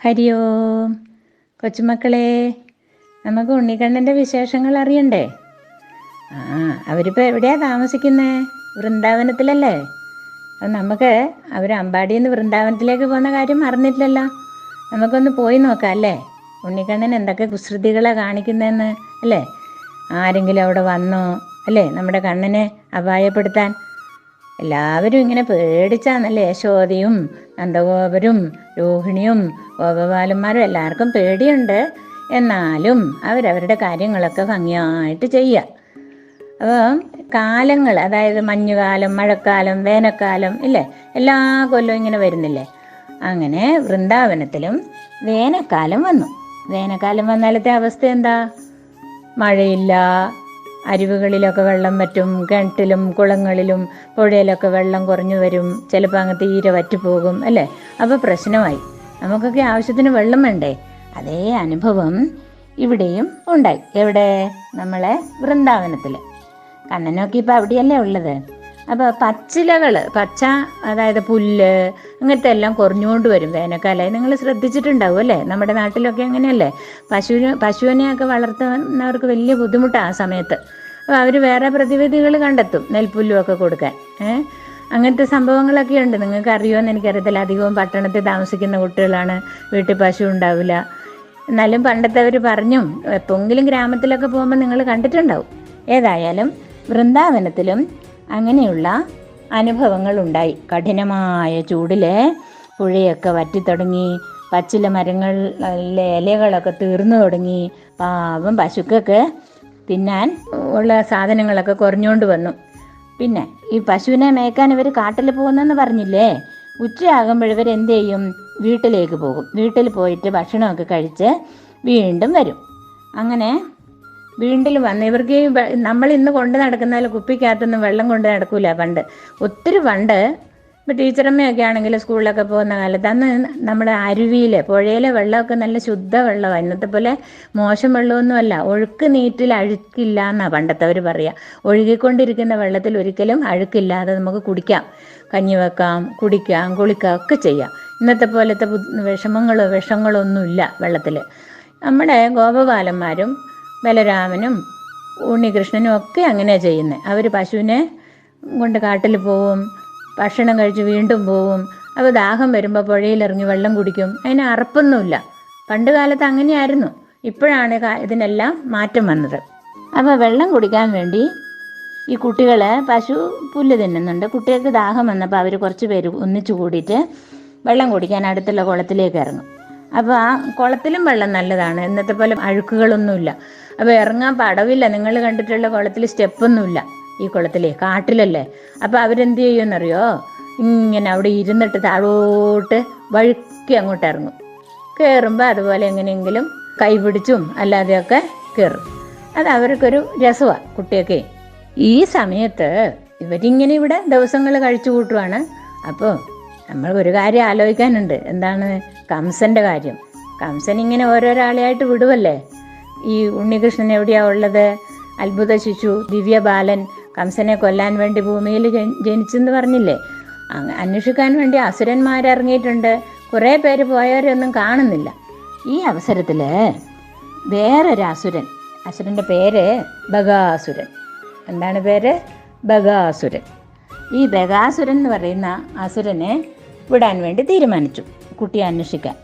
ഹരിയോ. കൊച്ചുമക്കളെ നമുക്ക് ഉണ്ണിക്കണ്ണന്റെ വിശേഷങ്ങൾ അറിയണ്ടേ? ആ അവരിപ്പോൾ എവിടെയാണ് താമസിക്കുന്നത് വൃന്ദാവനത്തിലല്ലേ? അപ്പം നമുക്ക് അവർ അമ്പാടിയിൽ നിന്ന് വൃന്ദാവനത്തിലേക്ക് പോകുന്ന കാര്യം മറന്നിട്ടില്ലല്ലോ നമുക്കൊന്ന് പോയി നോക്കാം അല്ലേ? ഉണ്ണിക്കണ്ണൻ എന്തൊക്കെ കുസൃതികളാണ് കാണിക്കുന്നതെന്ന് അല്ലേ? ആരെങ്കിലും അവിടെ വന്നോ അല്ലേ? നമ്മുടെ കണ്ണനെ അപായപ്പെടുത്താൻ എല്ലാവരും ഇങ്ങനെ പേടിച്ചാന്നല്ലേ യശോദയും നന്ദഗോപരും രോഹിണിയും ഗോപബാലന്മാരും എല്ലാവർക്കും പേടിയുണ്ട്. എന്നാലും അവരവരുടെ കാര്യങ്ങളൊക്കെ ഭംഗിയായിട്ട് ചെയ്യുക. അപ്പോൾ കാലങ്ങൾ അതായത് മഞ്ഞുകാലം മഴക്കാലം വേനൽക്കാലം ഇല്ലേ? എല്ലാ കൊല്ലവും ഇങ്ങനെ വരുന്നില്ലേ? അങ്ങനെ വൃന്ദാവനത്തിലും വേനൽക്കാലം വന്നു. വേനൽക്കാലം വന്നാലത്തെ അവസ്ഥ എന്താ? മഴയില്ല അരുവികളിലൊക്കെ വെള്ളം വറ്റും കിണറ്റിലും കുളങ്ങളിലും പുഴയിലൊക്കെ വെള്ളം കുറഞ്ഞു വരും. ചിലപ്പോൾ അങ്ങ് തീരെ വറ്റിപ്പോകും അല്ലേ? അപ്പോൾ പ്രശ്നമായി. നമുക്കൊക്കെ ആവശ്യത്തിന് വെള്ളം വേണ്ടേ? അതേ അനുഭവം ഇവിടെയും ഉണ്ടായി. എവിടെ? നമ്മളെ വൃന്ദാവനത്തിൽ കണ്ണനൊക്കെ ഇപ്പോൾ അവിടെയല്ലേ ഉള്ളത്? അപ്പോൾ പച്ചിലകൾ പച്ച അതായത് പുല്ല് അങ്ങനത്തെ എല്ലാം കുറഞ്ഞുകൊണ്ട് വരും വേനൽക്കാലം. നിങ്ങൾ ശ്രദ്ധിച്ചിട്ടുണ്ടാവും അല്ലേ? നമ്മുടെ നാട്ടിലൊക്കെ അങ്ങനെയല്ലേ? പശുവിന് പശുവിനെയൊക്കെ വളർത്തുന്നവർക്ക് വലിയ ബുദ്ധിമുട്ടാണ് ആ സമയത്ത്. അവർ വേറെ പ്രതിവിധികൾ കണ്ടെത്തും നെൽപ്പുല്ലുമൊക്കെ കൊടുക്കാൻ. ഏഹ് അങ്ങനത്തെ സംഭവങ്ങളൊക്കെ ഉണ്ട്. നിങ്ങൾക്ക് അറിയുമെന്ന് എനിക്കറിയത്തില്ല. അധികവും പട്ടണത്തിൽ താമസിക്കുന്ന കുട്ടികളാണ് വീട്ടിൽ പശു ഉണ്ടാവില്ല. എന്നാലും പണ്ടത്തെ അവർ പറഞ്ഞും എപ്പോഴെങ്കിലും ഗ്രാമത്തിലൊക്കെ പോകുമ്പോൾ നിങ്ങൾ കണ്ടിട്ടുണ്ടാവും. ഏതായാലും വൃന്ദാവനത്തിലും അങ്ങനെയുള്ള അനുഭവങ്ങൾ ഉണ്ടായി. കഠിനമായ ചൂടിൽ പുഴയൊക്കെ വറ്റിത്തുടങ്ങി പച്ചില മരങ്ങളിലെ ഇലകളൊക്കെ തീർന്നു തുടങ്ങി. പാവം പശുക്കൊക്കെ തിന്നാൻ ഉള്ള സാധനങ്ങളൊക്കെ കുറഞ്ഞുകൊണ്ട് വന്നു. പിന്നെ ഈ പശുവിനെ മേയ്ക്കാൻ ഇവർ കാട്ടിൽ പോകുന്നെന്ന് പറഞ്ഞില്ലേ? ഉച്ചയാകുമ്പോൾ ഇവർ എന്ത് ചെയ്യും? വീട്ടിലേക്ക് പോകും. വീട്ടിൽ പോയിട്ട് ഭക്ഷണമൊക്കെ കഴിച്ച് വീണ്ടും വരും. അങ്ങനെ വീട്ടിൽ വന്ന് ഇവർക്ക് നമ്മൾ ഇന്ന് കൊണ്ട് നടക്കുന്നതിൽ കുപ്പിക്കകത്തൊന്നും വെള്ളം കൊണ്ട് നടക്കൂല പണ്ട്. ഒത്തിരി പണ്ട് ഇപ്പോൾ ടീച്ചറമ്മയൊക്കെ ആണെങ്കിൽ സ്കൂളിലൊക്കെ പോകുന്ന കാലത്ത് അന്ന് നമ്മുടെ അരുവിയിലെ പുഴയിലെ വെള്ളമൊക്കെ നല്ല ശുദ്ധ വെള്ളമാണ് ഇന്നത്തെ പോലെ മോശം വെള്ളമൊന്നുമല്ല. ഒഴുക്ക് നീറ്റിൽ അഴുക്കില്ല എന്നാണ് പണ്ടത്തവർ പറയുക ഒഴുകിക്കൊണ്ടിരിക്കുന്ന വെള്ളത്തിൽ ഒരിക്കലും അഴുക്കില്ലാതെ നമുക്ക് കുടിക്കാം. കഞ്ഞി വെക്കാം കുടിക്കാം കുളിക്കാം ഒക്കെ ചെയ്യാം. ഇന്നത്തെ പോലത്തെ വിഷമങ്ങളോ വിഷങ്ങളോ ഒന്നുമില്ല വെള്ളത്തിൽ നമ്മുടെ ഗോപബാലന്മാരും ബലരാമനും ഉണ്ണികൃഷ്ണനും ഒക്കെ അങ്ങനെയാണ് ചെയ്യുന്നത് അവർ പശുവിനെ കൊണ്ട് കാട്ടിൽ പോവും ഭക്ഷണം കഴിച്ച് വീണ്ടും പോവും. അപ്പോൾ ദാഹം വരുമ്പോൾ പുഴയിലിറങ്ങി വെള്ളം കുടിക്കും. അതിന് അറപ്പൊന്നുമില്ല. പണ്ട് കാലത്ത് അങ്ങനെയായിരുന്നു. ഇപ്പോഴാണ് ഇതിനെല്ലാം മാറ്റം വന്നത്. അപ്പോൾ വെള്ളം കുടിക്കാൻ വേണ്ടി ഈ കുട്ടികൾ പശു പുല്ല് തിന്നുന്നുണ്ട്. കുട്ടികൾക്ക് ദാഹം വന്നപ്പോൾ അവർ കുറച്ച് പേര് ഒന്നിച്ചു കൂടിയിട്ട് വെള്ളം കുടിക്കാൻ അടുത്തുള്ള കുളത്തിലേക്ക് ഇറങ്ങും. അപ്പോൾ ആ കുളത്തിലും വെള്ളം നല്ലതാണ്. ഇന്നത്തെ പോലെ അഴുക്കുകളൊന്നുമില്ല. അപ്പോൾ ഇറങ്ങാൻ പടവില്ല. നിങ്ങൾ കണ്ടിട്ടുള്ള കുളത്തിൽ സ്റ്റെപ്പൊന്നുമില്ല. ഈ കുളത്തിലേ കാട്ടിലല്ലേ? അപ്പോൾ അവരെന്ത് ചെയ്യുമെന്നറിയോ? ഇങ്ങനെ അവിടെ ഇരുന്നിട്ട് താഴോട്ട് വഴുക്കി അങ്ങോട്ട് ഇറങ്ങും. കയറുമ്പോൾ അതുപോലെ എങ്ങനെയെങ്കിലും കൈ പിടിച്ചും അല്ലാതെയൊക്കെ കയറും അത് അവർക്കൊരു രസമാണ് കുട്ടിയൊക്കെ. ഈ സമയത്ത് ഇവരിങ്ങനെ ഇവിടെ ദിവസങ്ങൾ കഴിച്ചു കൂട്ടുവാണ്. അപ്പോൾ നമ്മൾ ഒരു കാര്യം ആലോചിക്കാനുണ്ട്. എന്താണ് കംസന്റെ കാര്യം? കംസൻ ഇങ്ങനെ ഓരോരാളെയായിട്ട് വിടുവല്ലേ? ഈ ഉണ്ണികൃഷ്ണൻ എവിടെയാ ഉള്ളത്? അത്ഭുത ശിശു ദിവ്യബാലൻ കംസനെ കൊല്ലാൻ വേണ്ടി ഭൂമിയിൽ ജനി- ജനിച്ചെന്ന് പറഞ്ഞില്ലേ? അന്വേഷിക്കാൻ വേണ്ടി അസുരന്മാരിറങ്ങിയിട്ടുണ്ട്. കുറേ പേര് പോയവരൊന്നും കാണുന്നില്ല. ഈ അവസരത്തിൽ വേറൊരു അസുരൻ അസുരന്റെ പേര് ബഗാസുരൻ. എന്താണ് പേര്? ബഗാസുരൻ. ഈ ബഗാസുരൻ എന്ന് പറയുന്ന അസുരനെ വിടാൻ വേണ്ടി തീരുമാനിച്ചു കുട്ടിയെ അന്വേഷിക്കാൻ.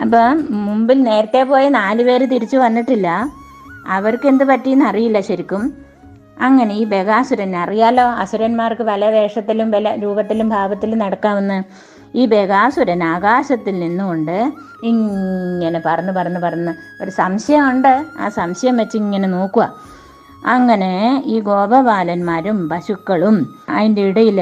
അപ്പം മുമ്പിൽ നേരത്തെ പോയ നാല് പേര് തിരിച്ചു വന്നിട്ടില്ല. അവർക്ക് എന്ത് പറ്റിയെന്ന് അറിയില്ല ശരിക്കും. അങ്ങനെ ഈ ബഗാസുരൻ അറിയാലോ? അസുരന്മാർക്ക് പല വേഷത്തിലും പല രൂപത്തിലും ഭാവത്തിലും നടക്കാമെന്ന് ഈ ബഗാസുരൻ ആകാശത്തിൽ നിന്നുകൊണ്ട് ഇങ്ങനെ പറന്ന് പറന്ന് പറന്ന് ഒരു സംശയമുണ്ട്. ആ സംശയം വെച്ച് ഇങ്ങനെ നോക്കുക. അങ്ങനെ ഈ ഗോപബാലന്മാരും പശുക്കളും അതിന്റെ ഇടയിൽ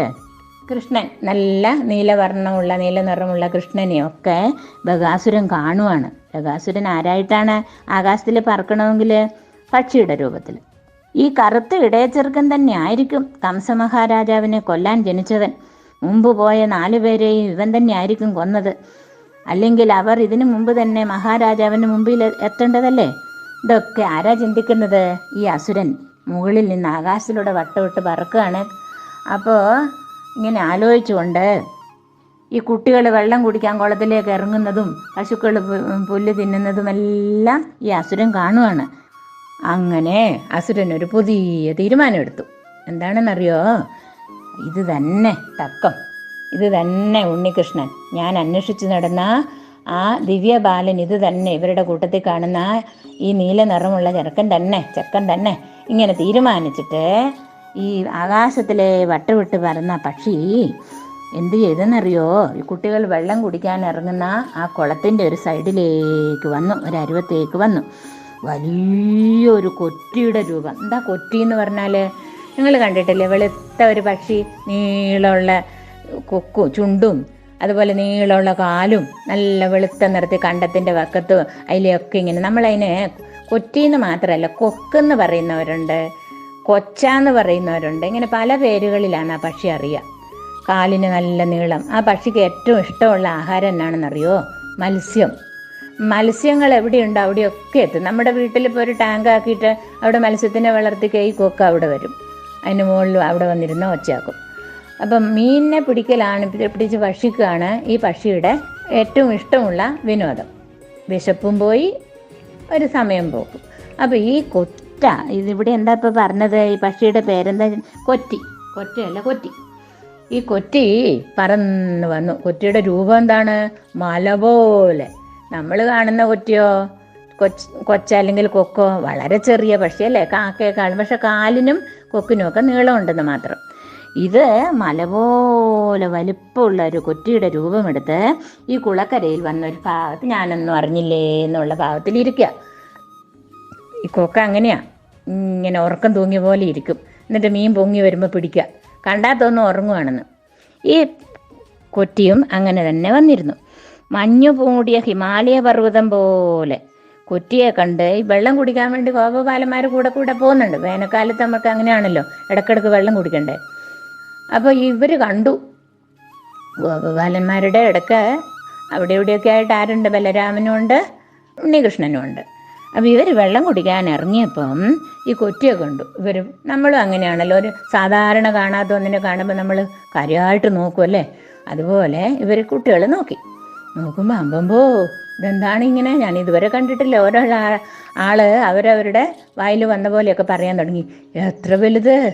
കൃഷ്ണൻ നല്ല നീലവർണമുള്ള നീല നിറമുള്ള കൃഷ്ണനെയൊക്കെ ബഗാസുരൻ കാണുവാണ്. ബഗാസുരൻ ആരായിട്ടാണ് ആകാശത്തിൽ പറക്കണമെങ്കിൽ പക്ഷിയുടെ രൂപത്തിൽ ഈ കറുത്ത ഇടയച്ചെറുക്കൻ തന്നെ ആയിരിക്കും കംസമഹാരാജാവിനെ കൊല്ലാൻ ജനിച്ചവൻ. മുമ്പ് പോയ നാലുപേരെയും ഇവൻ തന്നെ ആയിരിക്കും കൊന്നത്. അല്ലെങ്കിൽ അവർ ഇതിനു മുമ്പ് തന്നെ മഹാരാജാവിന് മുമ്പിൽ എത്തേണ്ടതല്ലേ? ഇതൊക്കെ ആരാ ചിന്തിക്കുന്നത്? ഈ അസുരൻ മുകളിൽ നിന്ന് ആകാശത്തിലൂടെ വട്ടമിട്ട് പറക്കുകയാണ്. അപ്പോൾ ഇങ്ങനെ ആലോചിച്ചുകൊണ്ട് ഈ കുട്ടികൾ വെള്ളം കുടിക്കാൻ കുളത്തിലേക്ക് ഇറങ്ങുന്നതും പശുക്കൾ പുല്ല് തിന്നുന്നതുമെല്ലാം ഈ അസുരൻ കാണുവാണ്. അങ്ങനെ അസുരൻ ഒരു പുതിയ തീരുമാനമെടുത്തു. എന്താണെന്നറിയോ? ഇത് തന്നെ തക്കം. ഇത് തന്നെ ഉണ്ണികൃഷ്ണൻ. ഞാൻ അന്വേഷിച്ചു നടന്ന ആ ദിവ്യ ബാലൻ ഇത് തന്നെ ഇവരുടെ കൂട്ടത്തിൽ കാണുന്ന ഈ നീല നിറമുള്ള ചെറുക്കൻ തന്നെ ചെക്കൻ തന്നെ ഇങ്ങനെ തീരുമാനിച്ചിട്ട് ഈ ആകാശത്തിലെ വട്ടുവിട്ട് പറന്ന പക്ഷി എന്ത് ചെയ്തെന്നറിയോ? ഈ കുട്ടികൾ വെള്ളം കുടിക്കാൻ ഇറങ്ങുന്ന ആ കുളത്തിന്റെ ഒരു സൈഡിലേക്ക് വന്നു ഒരു അരുവത്തേക്ക് വന്നു. വലിയൊരു കൊറ്റിയുടെ രൂപം. എന്താ കൊറ്റി എന്ന് പറഞ്ഞാൽ നിങ്ങൾ കണ്ടിട്ടില്ലേ? വെളുത്ത ഒരു പക്ഷി നീളമുള്ള കൊക്കും ചുണ്ടും അതുപോലെ നീളമുള്ള കാലും നല്ല വെളുത്ത നിറത്തിൽ കണ്ടത്തിന്റെ വക്കത്ത് അതിലെയൊക്കെ ഇങ്ങനെ. നമ്മളതിനെ കൊറ്റിന്ന് മാത്രമല്ല കൊക്കെന്ന് പറയുന്നവരുണ്ട്. കൊച്ചാന്ന് പറയുന്നവരുണ്ട്. ഇങ്ങനെ പല പേരുകളിലാണ് ആ പക്ഷി അറിയുക. കാലിന് നല്ല നീളം. ആ പക്ഷിക്ക് ഏറ്റവും ഇഷ്ടമുള്ള ആഹാരം എന്നാണെന്നറിയോ? മത്സ്യം. മത്സ്യങ്ങൾ എവിടെയുണ്ടോ അവിടെയൊക്കെ എത്തും. നമ്മുടെ വീട്ടിലിപ്പോൾ ഒരു ടാങ്ക് ആക്കിയിട്ട് അവിടെ മത്സ്യത്തിനെ വളർത്തി കൈ കൊക്ക അവിടെ വരും. അതിന് മുകളിൽ അവിടെ വന്നിരുന്ന ഒച്ചയാക്കും. അപ്പം മീനിനെ പിടിക്കലാണ് പിടിച്ച് ഭക്ഷിക്കുകയാണ് ഈ പക്ഷിയുടെ ഏറ്റവും ഇഷ്ടമുള്ള വിനോദം. വിശപ്പും പോയി ഒരു സമയം പോകും. അപ്പോൾ ഈ കൊറ്റ ഇതിവിടെ എന്താ ഇപ്പോൾ പറഞ്ഞത്? ഈ പക്ഷിയുടെ പേരെന്താ? കൊറ്റി. കൊറ്റയല്ല കൊറ്റി. ഈ കൊറ്റി പറന്ന് വന്നു. കൊറ്റിയുടെ രൂപം എന്താണ്? മല പോലെ. നമ്മൾ കാണുന്ന കുറ്റിയോ കൊച്ച് കൊച്ച അല്ലെങ്കിൽ കൊക്കോ വളരെ ചെറിയ പക്ഷിയല്ലേ? കാക്കയെക്കാളും പക്ഷെ കാലിനും കൊക്കിനും ഒക്കെ നീളമുണ്ടെന്ന് മാത്രം. ഇത് മല പോലെ വലിപ്പമുള്ള ഒരു കൊറ്റിയുടെ രൂപമെടുത്ത് ഈ കുളക്കരയിൽ വന്ന ഒരു ഭാഗത്ത് ഞാനൊന്നും അറിഞ്ഞില്ലേ എന്നുള്ള ഭാഗത്തിൽ ഇരിക്കുക ഈ കൊക്ക അങ്ങനെയാ. ഇങ്ങനെ ഉറക്കം തൂങ്ങിയ പോലെ ഇരിക്കും. എന്നിട്ട് മീൻ പൊങ്ങി വരുമ്പോൾ പിടിക്കുക കണ്ടാത്തൊന്നും തോന്നും ഉറങ്ങുവാണെന്ന്. ഈ കൊറ്റിയും അങ്ങനെ തന്നെ വന്നിരുന്നു. മഞ്ഞു മൂടിയ ഹിമാലയ പർവതം പോലെ. കുറ്റിയെ കണ്ട് ഈ വെള്ളം കുടിക്കാൻ വേണ്ടി ഗോപപാലന്മാർ കൂടെ കൂടെ പോകുന്നുണ്ട്. വേനൽക്കാലത്ത് നമുക്ക് അങ്ങനെയാണല്ലോ ഇടക്കിടക്ക് വെള്ളം കുടിക്കണ്ടേ. അപ്പോൾ ഇവർ കണ്ടു. ഗോപപാലന്മാരുടെ ഇടയ്ക്ക് അവിടെ ഇവിടെയൊക്കെ ആയിട്ട് ആരുണ്ട്? ബലരാമനും ഉണ്ട് ഉണ്ണികൃഷ്ണനും ഉണ്ട്. അപ്പോൾ ഇവർ വെള്ളം കുടിക്കാൻ ഇറങ്ങിയപ്പം ഈ കൊറ്റിയെ കണ്ടു. ഇവർ നമ്മളും അങ്ങനെയാണല്ലോ. ഒരു സാധാരണ കാണാത്ത ഒന്നിനെ കാണുമ്പോൾ നമ്മൾ കാര്യമായിട്ട് നോക്കുമല്ലേ അതുപോലെ ഇവർ കുട്ടികൾ നോക്കി. നോക്കുമ്പോൾ അമ്പമ്പോ ഇതെന്താണ് ഇങ്ങനെ? ഞാൻ ഇതുവരെ കണ്ടിട്ടില്ല. ഓരോ ആൾ അവരവരുടെ വായിൽ വന്ന പോലെയൊക്കെ പറയാൻ തുടങ്ങി. എത്ര വലുത്?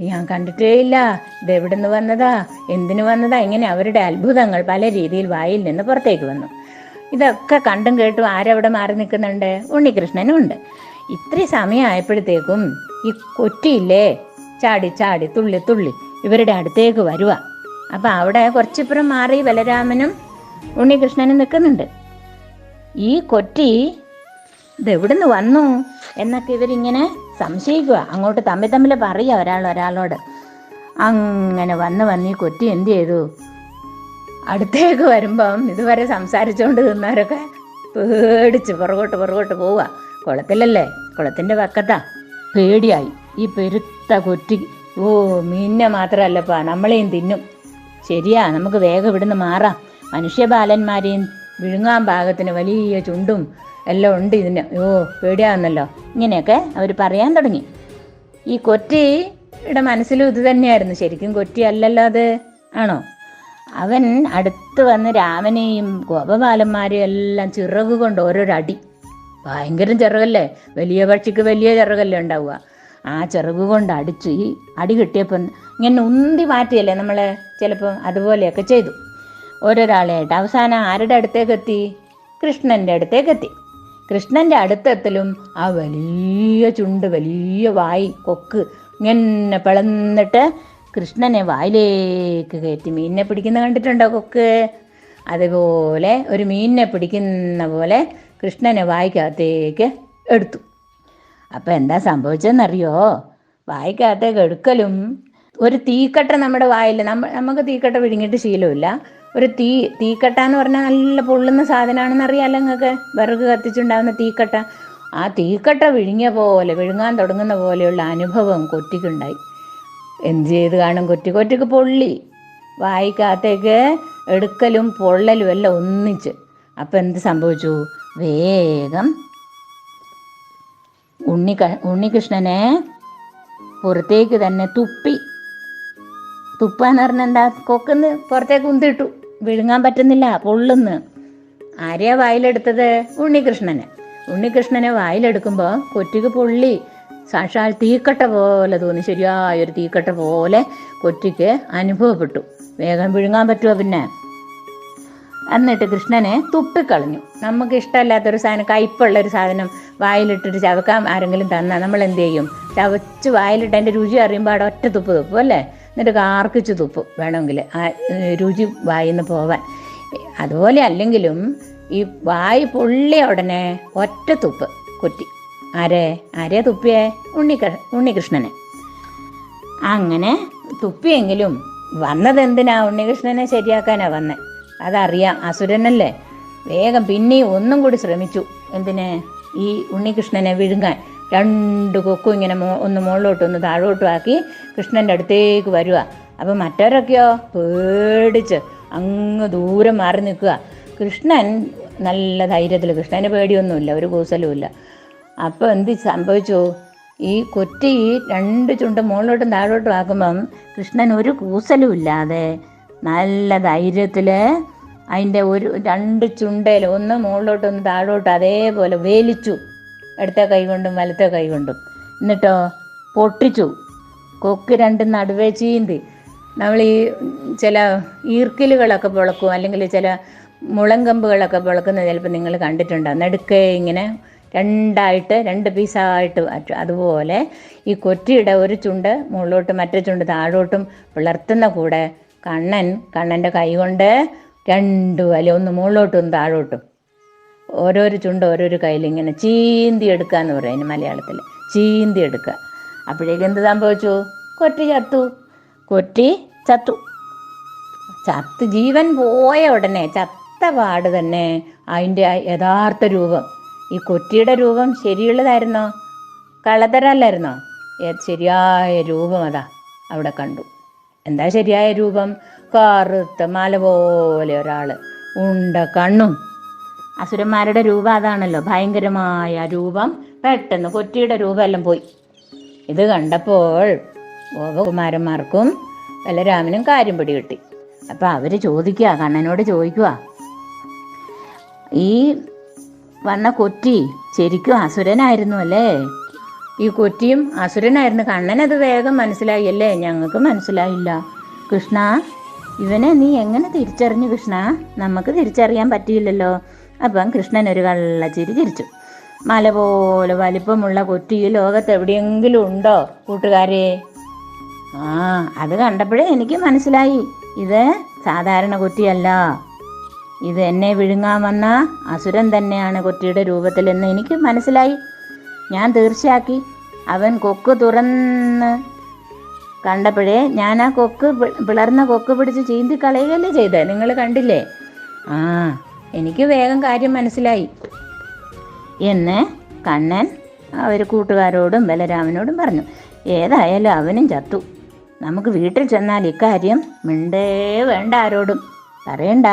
ഞാൻ കണ്ടിട്ടേ ഇല്ല. ഇതെവിടെ നിന്ന് വന്നതാ? എന്തിനു വന്നതാ? ഇങ്ങനെ അവരുടെ അത്ഭുതങ്ങൾ പല രീതിയിൽ വായിൽ നിന്ന് പുറത്തേക്ക് വന്നു. ഇതൊക്കെ കണ്ടും കേട്ടും ആരവിടെ മാറി നിൽക്കുന്നുണ്ട്? ഉണ്ണികൃഷ്ണനും ഉണ്ട്. ഇത്രയും സമയമായപ്പോഴത്തേക്കും ഈ കൊറ്റിയില്ലേ? ചാടി ചാടി തുള്ളി തുള്ളി. ഇവരുടെ അടുത്തേക്ക് വരുക അപ്പം അവിടെ കുറച്ചിപ്പുറം മാറി ബലരാമനും ഉണ്ണികൃഷ്ണനും നിൽക്കുന്നുണ്ട്. ഈ കൊറ്റി ഇതെവിടുന്ന് വന്നു എന്നൊക്കെ ഇവരിങ്ങനെ സംശയിക്കുക. അങ്ങോട്ട് തമ്മിൽ തമ്മിൽ പറയുക ഒരാൾ ഒരാളോട്. അങ്ങനെ വന്ന് വന്ന് ഈ കൊറ്റി എന്ത് ചെയ്തു? അടുത്തേക്ക് വരുമ്പം ഇതുവരെ സംസാരിച്ചുകൊണ്ട് നിന്നവരൊക്കെ പേടിച്ച് പുറകോട്ട് പുറകോട്ട് പോവുക. കുളത്തിലല്ലേ? കുളത്തിന്റെ പക്കത്താ. പേടിയായി. ഈ പെരുത്ത കൊറ്റി. ഓ മീനിനെ മാത്രമല്ലപ്പാ. നമ്മളെയും തിന്നും. ശരിയാ നമുക്ക് വേഗം ഇവിടുന്ന് മാറാം. മനുഷ്യബാലന്മാരെയും വിഴുങ്ങാൻ പാകത്തിന് വലിയ ചുണ്ടും എല്ലാം ഉണ്ട് ഇതിന്. ഓ പേടിയാവുന്നല്ലോ. ഇങ്ങനെയൊക്കെ അവർ പറയാൻ തുടങ്ങി. ഈ കൊറ്റിയുടെ മനസ്സിലും ഇത് തന്നെയായിരുന്നു. ശരിക്കും കൊറ്റി അല്ലല്ലോ അത്. ആണോ? അവൻ അടുത്ത് വന്ന് രാമനെയും ഗോപബാലന്മാരെയും എല്ലാം ചിറക് കൊണ്ട് ഓരോരടി. ഭയങ്കര ചിറകല്ലേ? വലിയ പക്ഷിക്ക് വലിയ ചിറകല്ലേ ഉണ്ടാവുക. ആ ചിറക് കൊണ്ട് അടിച്ചു ഈ അടി കിട്ടിയപ്പോൾ ഇങ്ങനെ ഉന്തി മാറ്റിയല്ലേ നമ്മൾ ചിലപ്പോൾ അതുപോലെയൊക്കെ ചെയ്തു. ഓരോരാളെയായിട്ട് അവസാനം ആരുടെ അടുത്തേക്ക് എത്തി കൃഷ്ണന്റെ അടുത്തേക്ക് എത്തി കൃഷ്ണന്റെ അടുത്തെത്തലും ആ വലിയ ചുണ്ട് വലിയ വായി കൊക്ക് ഇങ്ങനെ പിളന്നിട്ട് കൃഷ്ണനെ വായിലേക്ക് കയറ്റി. മീനിനെ പിടിക്കുന്ന കണ്ടിട്ടുണ്ടോ കൊക്ക്? അതുപോലെ ഒരു മീനിനെ പിടിക്കുന്ന പോലെ കൃഷ്ണനെ വായിക്കകത്തേക്ക് എടുത്തു. അപ്പോൾ എന്താ സംഭവിച്ചതെന്നറിയോ വായിക്കകത്തേക്ക് എടുക്കലും ഒരു തീക്കട്ട നമ്മുടെ വായിൽ നമ്മ നമുക്ക് തീക്കട്ട വിഴുങ്ങിയിട്ട് ശീലമില്ല. ഒരു തീ തീക്കട്ട എന്ന് പറഞ്ഞാൽ നല്ല പൊള്ളുന്ന സാധനമാണെന്ന് അറിയാമല്ലോ നിങ്ങൾക്ക് വിറക് കത്തിച്ചുണ്ടാകുന്ന തീക്കട്ട. ആ തീക്കട്ട വിഴുങ്ങിയ പോലെ വിഴുങ്ങാൻ തുടങ്ങുന്ന പോലെയുള്ള അനുഭവം കൊറ്റിക്കുണ്ടായി. എന്ത് ചെയ്ത് കാണും കൊറ്റി? കൊറ്റിക്ക് പൊള്ളി. വായിക്കാത്തേക്ക് എടുക്കലും പൊള്ളലും എല്ലാം ഒന്നിച്ച്. അപ്പം എന്ത് സംഭവിച്ചു? വേഗം ഉണ്ണി ഉണ്ണികൃഷ്ണനെ പുറത്തേക്ക് തന്നെ തുപ്പി. തുപ്പാന്ന് പറഞ്ഞെന്താ കൊക്കന്ന് പുറത്തേക്ക് ഉന്തിട്ടു വിഴുങ്ങാൻ പറ്റുന്നില്ല പൊള്ളുന്ന്. ആരെയാ വായിലെടുത്തത്? ഉണ്ണികൃഷ്ണന്. ഉണ്ണികൃഷ്ണനെ വായിലെടുക്കുമ്പോൾ കൊറ്റിക്ക് പൊള്ളി സാക്ഷാൽ തീക്കട്ട പോലെ തോന്നി ശരിയായൊരു തീക്കട്ട പോലെ കൊറ്റിക്ക് അനുഭവപ്പെട്ടു. വേഗം വിഴുങ്ങാൻ പറ്റുമോ പിന്നെ? എന്നിട്ട് കൃഷ്ണനെ തുപ്പിക്കളഞ്ഞു നമുക്ക് ഇഷ്ടമല്ലാത്തൊരു സാധനം കയ്പുള്ള ഒരു സാധനം വായിലിട്ടിട്ട് ചവക്കാൻ ആരെങ്കിലും തന്നാൽ നമ്മൾ എന്ത് ചെയ്യും? ചവച്ച് വായിലിട്ട് അതിന്റെ രുചി അറിയുമ്പോൾ അവിടെ ഒറ്റ തുപ്പ് തുപ്പും അല്ലേ? എന്നിട്ട് കാർക്കിച്ച് തുപ്പും വേണമെങ്കിൽ. ആ രുചി വായിൽ നിന്ന് പോവാൻ. അതുപോലെ അല്ലെങ്കിലും ഈ വായി പൊള്ളിയ ഉടനെ ഒറ്റ തുപ്പ് കുറ്റി. ആരെ? ആരെയാ തുപ്പിയേ? ഉണ്ണിക ഉണ്ണികൃഷ്ണനെ. അങ്ങനെ തുപ്പിയെങ്കിലും വന്നത് എന്തിനാ ഉണ്ണികൃഷ്ണനെ ശരിയാക്കാനാ വന്നത് അതറിയാം അസുരനല്ലേ. വേഗം പിന്നെയും ഒന്നും കൂടി ശ്രമിച്ചു. എന്തിനെ? ഈ ഉണ്ണികൃഷ്ണനെ വിഴുങ്ങാൻ. രണ്ട് കൊക്കും ഇങ്ങനെ മോ ഒന്ന് മുകളിലോട്ടും ഒന്ന് താഴോട്ടും ആക്കി കൃഷ്ണന്റെ അടുത്തേക്ക് വരിക അപ്പം മറ്റവരൊക്കെയോ പേടിച്ച് അങ്ങ് ദൂരം മാറി നിൽക്കുക. കൃഷ്ണൻ നല്ല ധൈര്യത്തിൽ കൃഷ്ണന് പേടിയൊന്നുമില്ല ഒരു കൂസലുമില്ല. അപ്പോൾ എന്ത് സംഭവിച്ചു? ഈ കൊറ്റി രണ്ട് ചുണ്ട് മുകളിലോട്ടും താഴോട്ടും ആക്കുമ്പം കൃഷ്ണൻ ഒരു കൂസലും ഇല്ലാതെ നല്ല ധൈര്യത്തിൽ അതിന്റെ ഒരു രണ്ട് ചുണ്ടയിൽ ഒന്ന് മുകളിലോട്ടും ഒന്ന് താഴോട്ടും അതേപോലെ വേലിച്ചു. ഇടത്തെ കൈ കൊണ്ടും വലത്തെ കൈ കൊണ്ടും. എന്നിട്ടോ പൊട്ടിച്ചു. കൊക്ക് രണ്ടും നടുവേ ചീന്തി. നമ്മൾ ഈ ചില ഈർക്കിലുകളൊക്കെ പുളക്കും അല്ലെങ്കിൽ ചില മുളങ്കമ്പുകളൊക്കെ പുളക്കുന്നത് ചിലപ്പോൾ നിങ്ങൾ കണ്ടിട്ടുണ്ടോ? നടുക്കെ ഇങ്ങനെ രണ്ടായിട്ട് രണ്ട് പീസായിട്ട് അതുപോലെ ഈ കൊറ്റിയുടെ ഒരു ചുണ്ട് മുകളിലോട്ടും മറ്റേ ചുണ്ട് താഴോട്ടും പിളർത്തുന്ന കൂടെ കണ്ണൻ കണ്ണന്റെ കൈ കൊണ്ട് രണ്ട് അല്ലെ ഒന്ന് മുകളിലോട്ടും താഴോട്ടും ഓരോരോ ചുണ്ട് ഓരോരോ കയ്യിൽ ഇങ്ങനെ ചീന്തി എടുക്കുക എന്ന് പറയും അതിന് മലയാളത്തിൽ ചീന്തി എടുക്കുക അപ്പോഴേക്കും എന്ത് സംഭവിച്ചു? കൊറ്റി ചത്തു. കൊറ്റി ചത്തു. ചത്ത് ജീവൻ പോയ ഉടനെ ചത്ത പാട് തന്നെ അതിന്റെ യഥാർത്ഥ രൂപം. ഈ കൊറ്റിയുടെ രൂപം ശരിയുള്ളതായിരുന്നോ? കളതരല്ലായിരുന്നോ ശരിയായ രൂപം അതാ അവിടെ കണ്ടു. എന്താ ശരിയായ രൂപം? കറുത്ത മല പോലെ ഒരാൾ ഉണ്ട കണ്ണും അസുരന്മാരുടെ രൂപം അതാണല്ലോ. ഭയങ്കരമായ രൂപം. പെട്ടെന്ന് കൊറ്റിയുടെ രൂപമെല്ലാം പോയി. ഇത് കണ്ടപ്പോൾ ഗോപകുമാരന്മാർക്കും ബലരാമനും കാര്യം പിടി കിട്ടി. അപ്പം അവർ ചോദിക്കുക കണ്ണനോട് ചോദിക്കുക ഈ വന്ന കൊറ്റി ശരിക്കും അസുരനായിരുന്നു അല്ലേ? ഈ കൊറ്റിയും അസുരനായിരുന്നു. കണ്ണനത് വേഗം മനസ്സിലായി അല്ലേ? ഞങ്ങൾക്ക് മനസ്സിലായില്ല. കൃഷ്ണ ഇവനെ നീ എങ്ങനെ തിരിച്ചറിഞ്ഞു കൃഷ്ണ? നമുക്ക് തിരിച്ചറിയാൻ പറ്റിയില്ലല്ലോ. അപ്പം കൃഷ്ണൻ ഒരു കള്ളച്ചിരി ചിരിച്ചു. മല പോലെ വലിപ്പമുള്ള കൊറ്റി ഈ ലോകത്ത് എവിടെയെങ്കിലും ഉണ്ടോ കൂട്ടുകാരെ? ആ അത് കണ്ടപ്പോഴേ എനിക്ക് മനസ്സിലായി. ഇത് സാധാരണ കൊറ്റിയല്ല ഇത് എന്നെ വിഴുങ്ങാൻ വന്ന അസുരൻ തന്നെയാണ് കൊറ്റിയുടെ രൂപത്തിലെന്ന് എനിക്ക് മനസ്സിലായി. ഞാൻ തീർച്ചയാക്കി. അവൻ കൊക്ക് തുറന്ന് കണ്ടപ്പോഴേ ഞാൻ ആ കൊക്ക് പിളർന്ന കൊക്ക് പിടിച്ച് ചീന്തി കളയുകയല്ലേ ചെയ്തേ? നിങ്ങൾ കണ്ടില്ലേ? ആ എനിക്ക് വേഗം കാര്യം മനസ്സിലായി. എന്ന് കണ്ണൻ അവർ കൂട്ടുകാരോടും ബലരാമനോടും പറഞ്ഞു. ഏതായാലും അവനും ചത്തു. നമുക്ക് വീട്ടിൽ ചെന്നാൽ ഇക്കാര്യം മിണ്ടേ വേണ്ട ആരോടും. പറയണ്ട.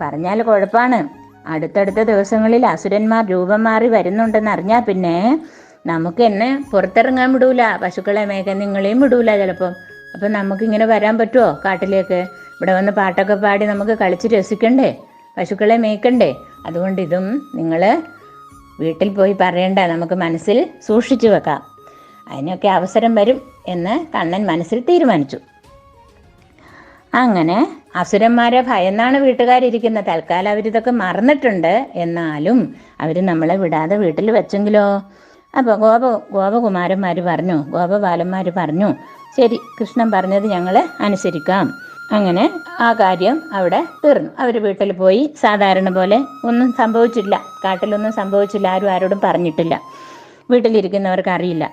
പറഞ്ഞാൽ കുഴപ്പമാണ് അടുത്തടുത്ത ദിവസങ്ങളിൽ അസുരന്മാർ രൂപം മാറി വരുന്നുണ്ടെന്ന് അറിഞ്ഞാൽ പിന്നെ നമുക്ക് എന്നെ പുറത്തിറങ്ങാൻ വിടൂല. പശുക്കളെ മേയ്ക്കാൻ നിങ്ങളെയും വിടൂല ചിലപ്പം. അപ്പം നമുക്കിങ്ങനെ വരാൻ പറ്റുമോ കാട്ടിലേക്ക്? ഇവിടെ വന്ന് പാട്ടൊക്കെ പാടി നമുക്ക് കളിച്ച് രസിക്കണ്ടേ? പശുക്കളെ മേയ്ക്കണ്ടേ? അതുകൊണ്ട് ഇതും നിങ്ങൾ വീട്ടിൽ പോയി പറയണ്ട നമുക്ക് മനസ്സിൽ സൂക്ഷിച്ചു വെക്കാം. അതിനൊക്കെ അവസരം വരും എന്ന് കണ്ണൻ മനസ്സിൽ തീരുമാനിച്ചു. അങ്ങനെ അസുരന്മാരെ ഭയന്നാണ് വീട്ടുകാരിയ്ക്കുന്നത് തൽക്കാലം അവരിതൊക്കെ മറന്നിട്ടുണ്ട്. എന്നാലും അവർ നമ്മളെ വിടാതെ വീട്ടിൽ വെച്ചെങ്കിലോ? അപ്പോൾ ഗോപ ഗോപകുമാരന്മാർ പറഞ്ഞു ഗോപബാലന്മാർ പറഞ്ഞു ശരി കൃഷ്ണൻ പറഞ്ഞത് ഞങ്ങൾ അനുസരിക്കാം. അങ്ങനെ ആ കാര്യം അവിടെ തീർന്നു. അവർ വീട്ടിൽ പോയി സാധാരണ പോലെ ഒന്നും സംഭവിച്ചില്ല കാട്ടിലൊന്നും സംഭവിച്ചില്ല. ആരും ആരോടും പറഞ്ഞിട്ടില്ല. വീട്ടിലിരിക്കുന്നവർക്ക് അറിയില്ല.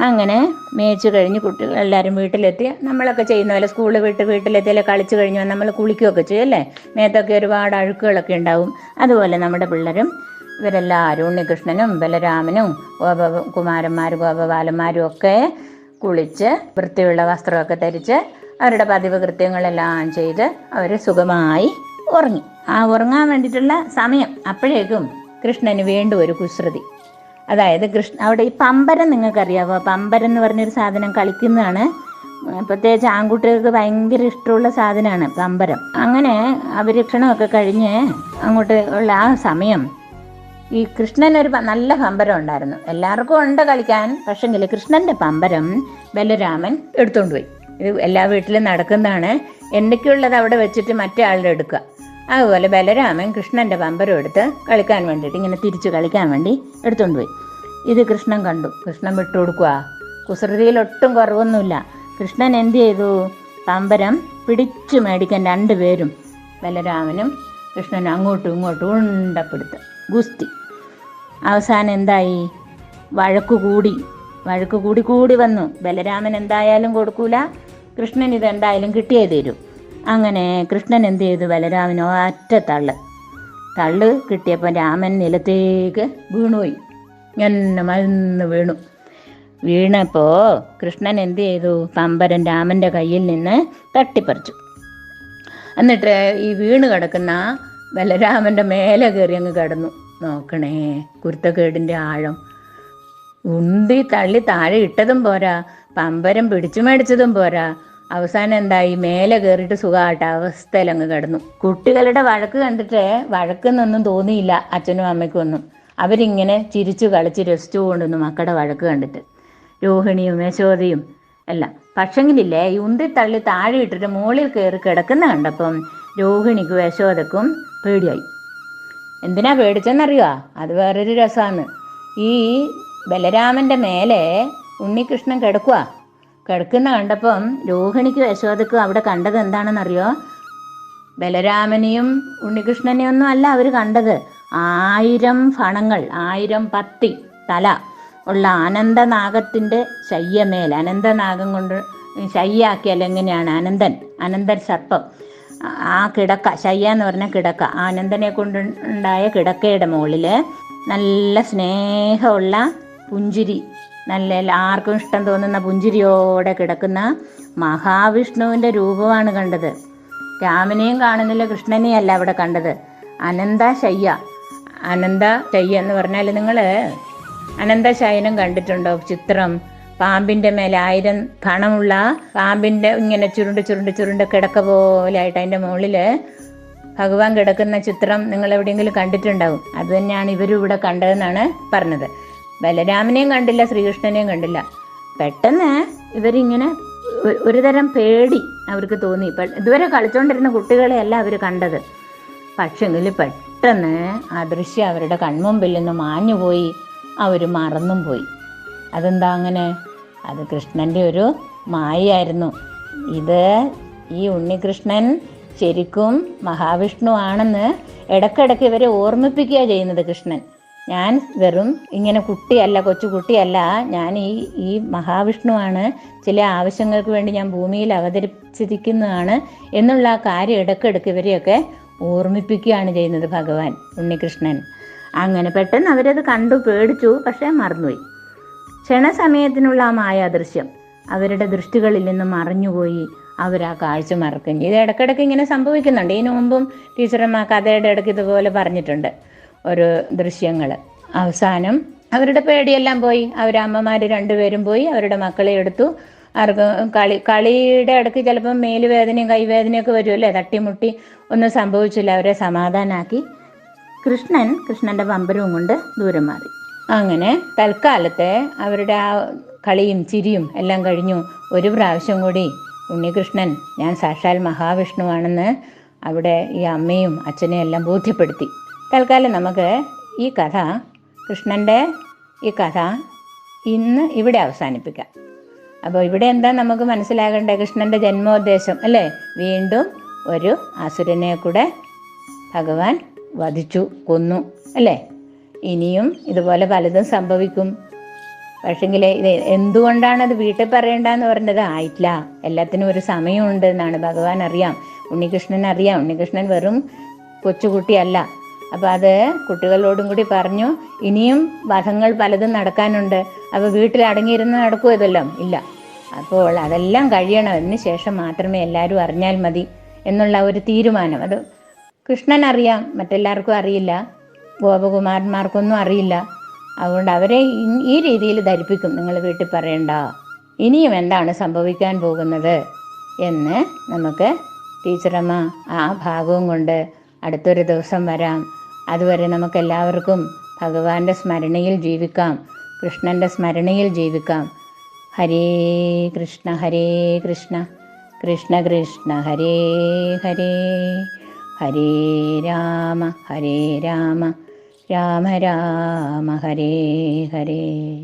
അങ്ങനെ മേച്ചു കഴിഞ്ഞ് കുട്ടികൾ എല്ലാവരും വീട്ടിലെത്തി. നമ്മളൊക്കെ ചെയ്യുന്ന പോലെ സ്കൂളിൽ വിട്ട് വീട്ടിലെത്തിയാൽ കളിച്ചു കഴിഞ്ഞ് നമ്മൾ കുളിക്കുകയൊക്കെ ചെയ്യും അല്ലേ? മേത്തൊക്കെ ഒരുപാട് അഴുക്കുകളൊക്കെ ഉണ്ടാവും. അതുപോലെ നമ്മുടെ പിള്ളേരും ഇവരെല്ലാവരും ഉണ്ണികൃഷ്ണനും ബലരാമനും ഗോപകുമാരന്മാരും ഗോപബാലന്മാരും ഒക്കെ കുളിച്ച് വൃത്തിയുള്ള വസ്ത്രമൊക്കെ ധരിച്ച് അവരുടെ പതിവ് കൃത്യങ്ങളെല്ലാം ചെയ്ത് അവർ സുഖമായി ഉറങ്ങി. ആ ഉറങ്ങാൻ വേണ്ടിയിട്ടുള്ള സമയം അപ്പോഴേക്കും കൃഷ്ണന് വീണ്ടും ഒരു കുസൃതി. അതായത് കൃഷ്ണ അവിടെ ഈ പമ്പരം നിങ്ങൾക്കറിയാവോ? പമ്പരം എന്ന് പറഞ്ഞൊരു സാധനം കളിക്കുന്നതാണ്. പ്രത്യേകിച്ച് ആൺകുട്ടികൾക്ക് ഭയങ്കര ഇഷ്ടമുള്ള സാധനമാണ് പമ്പരം. അങ്ങനെ അപരീക്ഷണമൊക്കെ കഴിഞ്ഞ് അങ്ങോട്ട് ഉള്ള ആ സമയം ഈ കൃഷ്ണനൊരു നല്ല പമ്പരം ഉണ്ടായിരുന്നു. എല്ലാവർക്കും ഉണ്ട് കളിക്കാൻ പക്ഷെങ്കിൽ കൃഷ്ണന്റെ പമ്പരം ബലരാമൻ എടുത്തുകൊണ്ട് പോയി. ഇത് എല്ലാ വീട്ടിലും നടക്കുന്നതാണ്. എന്തൊക്കെയുള്ളത് അവിടെ വെച്ചിട്ട് മറ്റേ ആളുടെ എടുക്കുക. അതുപോലെ ബലരാമൻ കൃഷ്ണന്റെ പമ്പരം എടുത്ത് കളിക്കാൻ വേണ്ടിയിട്ട് ഇങ്ങനെ തിരിച്ചു കളിക്കാൻ വേണ്ടി എടുത്തുകൊണ്ട് പോയി. ഇത് കൃഷ്ണൻ കണ്ടു. കൃഷ്ണൻ വിട്ടുകൊടുക്കുക കുസൃതിയിൽ ഒട്ടും കുറവൊന്നുമില്ല. കൃഷ്ണൻ എന്ത് ചെയ്തു? പമ്പരം പിടിച്ചു മേടിക്കാൻ രണ്ടുപേരും ബലരാമനും കൃഷ്ണനും അങ്ങോട്ടും ഇങ്ങോട്ടും ഉണ്ടപ്പെടുത്ത്. ഗുസ്തി. അവസാനം എന്തായി? വഴക്ക് കൂടി വഴക്ക് കൂടി കൂടി വന്നു. ബലരാമൻ എന്തായാലും കൊടുക്കൂല. കൃഷ്ണൻ ഇത് എന്തായാലും കിട്ടിയേ തരൂ. അങ്ങനെ കൃഷ്ണൻ എന്ത് ചെയ്തു? ബലരാമൻ ഒറ്റ തള്ള്. തള്ള് കിട്ടിയപ്പോൾ രാമൻ നിലത്തേക്ക് വീണുപോയി. എന്നെ മരുന്ന് വീണു. വീണപ്പോൾ കൃഷ്ണൻ എന്ത് ചെയ്തു? പമ്പരൻ രാമന്റെ കയ്യിൽ നിന്ന് തട്ടിപ്പറിച്ചു. എന്നിട്ട് ഈ വീണ് കിടക്കുന്ന ബലരാമന്റെ മേലെ കയറി അങ്ങ് കിടന്നു. നോക്കണേ കുരുത്തക്കേടിന്റെ ആഴം. ഉന്തി തള്ളി താഴെ ഇട്ടതും പോരാ. പമ്പരം പിടിച്ചു മേടിച്ചതും പോരാ. അവസാനം എന്തായി? മേലെ കയറിയിട്ട് സുഖമായിട്ട് അവസ്ഥയിൽ അങ്ങ് കിടന്നു. കുട്ടികളുടെ വഴക്ക് കണ്ടിട്ട് വഴക്കെന്നൊന്നും തോന്നിയില്ല അച്ഛനും അമ്മയ്ക്കും ഒന്നും. അവരിങ്ങനെ ചിരിച്ചു കളിച്ച് രസിച്ചു കൊണ്ടുവന്നു മക്കളുടെ വഴക്ക് കണ്ടിട്ട്. രോഹിണിയും യശോദയും എല്ലാം. പക്ഷെങ്കിലില്ലേ ഈ ഉന്തി തള്ളി താഴെ ഇട്ടിട്ട് മുകളിൽ കയറി കിടക്കുന്ന കണ്ടപ്പം രോഹിണിക്കും യശോദക്കും പേടിയായി. എന്തിനാ പേടിച്ചെന്നറിയുക അത് വേറൊരു രസമാണ്. ഈ ബലരാമന്റെ മേലെ ഉണ്ണികൃഷ്ണൻ കിടക്കുക കിടക്കുന്ന കണ്ടപ്പം രോഹിണിക്കും യശോദക്കും അവിടെ കണ്ടത് എന്താണെന്നറിയോ? ബലരാമനെയും ഉണ്ണികൃഷ്ണനെയും ഒന്നും അല്ല അവർ കണ്ടത്. ആയിരം ഫണങ്ങൾ ആയിരം പത്തി തല ഉള്ള അനന്തനാഗത്തിന്റെ ശയ്യമേൽ അനന്തനാഗം കൊണ്ട് ശയ്യാക്കിയാൽ എങ്ങനെയാണ് അനന്തൻ അനന്തൻ സർപ്പം. ആ- കിടക്ക ശയ്യ എന്ന് പറഞ്ഞ കിടക്ക ആനന്ദനെ കൊണ്ടുണ്ടായ കിടക്കയുടെ മുകളിൽ നല്ല സ്നേഹമുള്ള പുഞ്ചിരി. നല്ല എല്ലാവർക്കും ഇഷ്ടം തോന്നുന്ന പുഞ്ചിരിയോടെ കിടക്കുന്ന മഹാവിഷ്ണുവിന്റെ രൂപമാണ് കണ്ടത്. രാമനെയും കാണുന്നില്ല കൃഷ്ണനെയും അല്ല അവിടെ കണ്ടത്. അനന്ത ശയ്യ. അനന്ത ശയ്യ എന്ന് പറഞ്ഞാൽ നിങ്ങൾ അനന്ത ശയനം കണ്ടിട്ടുണ്ടോ? ചിത്രം. പാമ്പിന്റെ മേലെ ആയിരം പണമുള്ള പാമ്പിന്റെ ഇങ്ങനെ ചുരുണ്ട് ചുരുണ്ട് ചുരുണ്ട് കിടക്ക പോലെ ആയിട്ട് അതിന്റെ മുകളിൽ ഭഗവാൻ കിടക്കുന്ന ചിത്രം നിങ്ങൾ എവിടെയെങ്കിലും കണ്ടിട്ടുണ്ടാവും. അത് തന്നെയാണ് ഇവരും ഇവിടെ കണ്ടതെന്നാണ് പറഞ്ഞത്. ബലരാമനെയും കണ്ടില്ല ശ്രീകൃഷ്ണനെയും കണ്ടില്ല. പെട്ടെന്ന് ഇവരിങ്ങനെ ഒരു തരം പേടി അവർക്ക് തോന്നി. ഇതുവരെ കളിച്ചുകൊണ്ടിരുന്ന കുട്ടികളെയല്ല അവർ കണ്ടത്. പക്ഷെങ്കിൽ പെട്ടെന്ന് ആ ദൃശ്യം അവരുടെ കൺമുമ്പിൽ നിന്ന് മാഞ്ഞുപോയി. അവർ മറന്നും പോയി. അതെന്താ അങ്ങനെ? അത് കൃഷ്ണന്റെ ഒരു മായയായിരുന്നു. ഇത് ഈ ഉണ്ണികൃഷ്ണൻ ശരിക്കും മഹാവിഷ്ണു ആണെന്ന് ഇടയ്ക്കിടയ്ക്ക് ഇവരെ ഓർമ്മിപ്പിക്കുക ചെയ്യുന്നത് കൃഷ്ണൻ. ഞാൻ വെറും ഇങ്ങനെ കുട്ടിയല്ല കൊച്ചു കുട്ടിയല്ല. ഞാൻ ഈ ഈ മഹാവിഷ്ണുവാണ്. ചില ആവശ്യങ്ങൾക്ക് വേണ്ടി ഞാൻ ഭൂമിയിൽ അവതരിച്ചിരിക്കുന്നതാണ് എന്നുള്ള ആ കാര്യം ഇടയ്ക്കിടയ്ക്ക് ഇവരെയൊക്കെ ഓർമ്മിപ്പിക്കുകയാണ് ചെയ്യുന്നത് ഭഗവാൻ ഉണ്ണികൃഷ്ണൻ. അങ്ങനെ പെട്ടെന്ന് അവരത് കണ്ടു പേടിച്ചു പക്ഷേ മറന്നുപോയി. ക്ഷണസമയത്തിനുള്ള ആ മായാദൃശ്യം അവരുടെ ദൃഷ്ടികളിൽ നിന്ന് മറിഞ്ഞുപോയി. അവർ ആ കാഴ്ച മറക്കും ഇത് ഇടയ്ക്കിടയ്ക്ക് ഇങ്ങനെ സംഭവിക്കുന്നുണ്ട്. ഇതിനു മുമ്പും ടീച്ചറമ്മ കഥയുടെ ഇടയ്ക്ക് ഇതുപോലെ പറഞ്ഞിട്ടുണ്ട്. ഒരു ദൃശ്യങ്ങൾ അവസാനം അവരുടെ പേടിയെല്ലാം പോയി. അവരുടെ അമ്മമാർ രണ്ടുപേരും പോയി അവരുടെ മക്കളെ എടുത്തു. അവർക്ക് കളി കളിയുടെ ഇടയ്ക്ക് ചിലപ്പം മേലുവേദനയും കൈവേദനയൊക്കെ വരുമല്ലേ തട്ടിമുട്ടി ഒന്നും സംഭവിച്ചില്ല. അവരെ സമാധാനാക്കി. കൃഷ്ണൻ കൃഷ്ണന്റെ പമ്പരവും കൊണ്ട് ദൂരം മാറി. അങ്ങനെ തൽക്കാലത്തെ അവരുടെ ആ കളിയും ചിരിയും എല്ലാം കഴിഞ്ഞു. ഒരു പ്രാവശ്യം കൂടി ഉണ്ണികൃഷ്ണൻ ഞാൻ സാക്ഷാൽ മഹാവിഷ്ണുവാണെന്ന് അവിടെ ഈ അമ്മയും അച്ഛനെയും എല്ലാം ബോധ്യപ്പെടുത്തി. തൽക്കാലം നമുക്ക് ഈ കഥ കൃഷ്ണന്റെ ഈ കഥ ഇന്ന് ഇവിടെ അവസാനിപ്പിക്കാം. അപ്പോൾ ഇവിടെ എന്താ നമുക്ക് മനസ്സിലാകേണ്ടത്? കൃഷ്ണന്റെ ജന്മോദ്ദേശം അല്ലേ? വീണ്ടും ഒരു അസുരനെ കൂടെ ഭഗവാൻ വധിച്ചു കൊന്നു അല്ലേ? ഇനിയും ഇതുപോലെ പലതും സംഭവിക്കും. പക്ഷെങ്കിൽ ഇത് എന്തുകൊണ്ടാണ് അത് വീട്ടിൽ പറയണ്ടെന്ന് പറഞ്ഞത്? ആയിട്ടില്ല. എല്ലാത്തിനും ഒരു സമയമുണ്ട് എന്നാണ് ഭഗവാൻ അറിയാം. ഉണ്ണികൃഷ്ണൻ അറിയാം. ഉണ്ണികൃഷ്ണൻ വെറും കൊച്ചുകുട്ടിയല്ല. അപ്പോൾ അത് കുട്ടികളോടും കൂടി പറഞ്ഞു ഇനിയും വധങ്ങൾ പലതും നടക്കാനുണ്ട്. അപ്പോൾ വീട്ടിൽ അടങ്ങിയിരുന്ന് നടക്കുമോ ഇതെല്ലാം? ഇല്ല. അപ്പോൾ അതെല്ലാം കഴിയണം. ശേഷം മാത്രമേ എല്ലാവരും അറിഞ്ഞാൽ മതി എന്നുള്ള ഒരു തീരുമാനം. അത് കൃഷ്ണൻ അറിയാം. മറ്റെല്ലാവർക്കും അറിയില്ല. ഗോപകുമാരന്മാർക്കൊന്നും അറിയില്ല. അതുകൊണ്ട് അവരെ ഈ രീതിയിൽ ധരിപ്പിക്കും. നിങ്ങൾ വീട്ടിൽ പറയണ്ട. ഇനിയും എന്താണ് സംഭവിക്കാൻ പോകുന്നത്? എന്ന് നമുക്ക് ടീച്ചറമ്മ ആ ഭാഗവും കൊണ്ട് അടുത്തൊരു ദിവസം വരാം. അതുവരെ നമുക്കെല്ലാവർക്കും ഭഗവാന്റെ സ്മരണയിൽ ജീവിക്കാം. കൃഷ്ണന്റെ സ്മരണയിൽ ജീവിക്കാം. ഹരേ കൃഷ്ണ ഹരേ കൃഷ്ണ. കൃഷ്ണ കൃഷ്ണ ഹരേ ഹരേ. ഹരേ രാമ ഹരേ രാമ. രാമ രാമ ഹരേ ഹരേ.